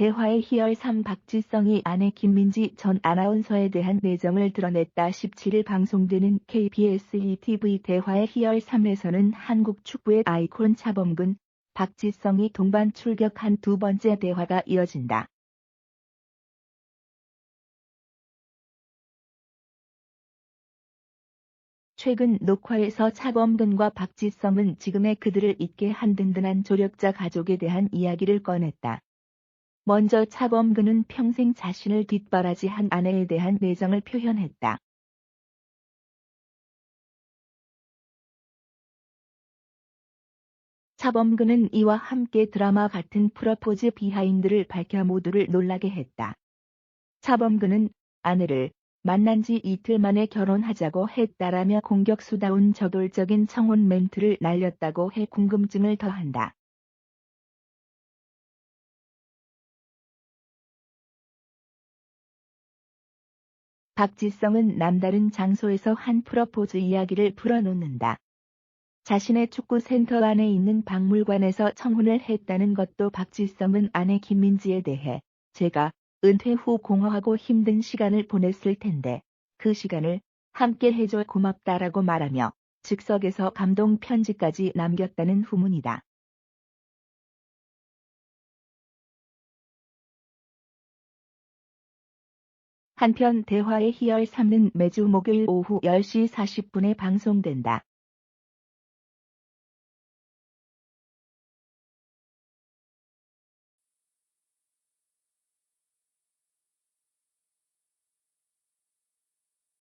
대화의 희열 3 박지성이 아내 김민지 전 아나운서에 대한 내정을 드러냈다 17일 방송되는 KBS ETV 대화의 희열 3에서는 한국 축구의 아이콘 차범근, 박지성이 동반 출격한 두 번째 대화가 이어진다. 최근 녹화에서 차범근과 박지성은 지금의 그들을 잊게 한 든든한 조력자 가족에 대한 이야기를 꺼냈다. 먼저 차범근은 평생 자신을 뒷바라지한 아내에 대한 내정을 표현했다. 차범근은 이와 함께 드라마 같은 프러포즈 비하인드를 밝혀 모두를 놀라게 했다. 차범근은 아내를 만난 지 이틀 만에 결혼하자고 했다라며 공격수다운 저돌적인 청혼 멘트를 날렸다고 해 궁금증을 더한다. 박지성은 남다른 장소에서 한 프러포즈 이야기를 풀어놓는다. 자신의 축구센터 안에 있는 박물관에서 청혼을 했다는 것도 박지성은 아내 김민지에 대해 제가 은퇴 후 공허하고 힘든 시간을 보냈을 텐데 그 시간을 함께 해줘 고맙다라고 말하며 즉석에서 감동 편지까지 남겼다는 후문이다. 한편 대화의 희열 3는 매주 목요일 오후 10시 40분에 방송된다.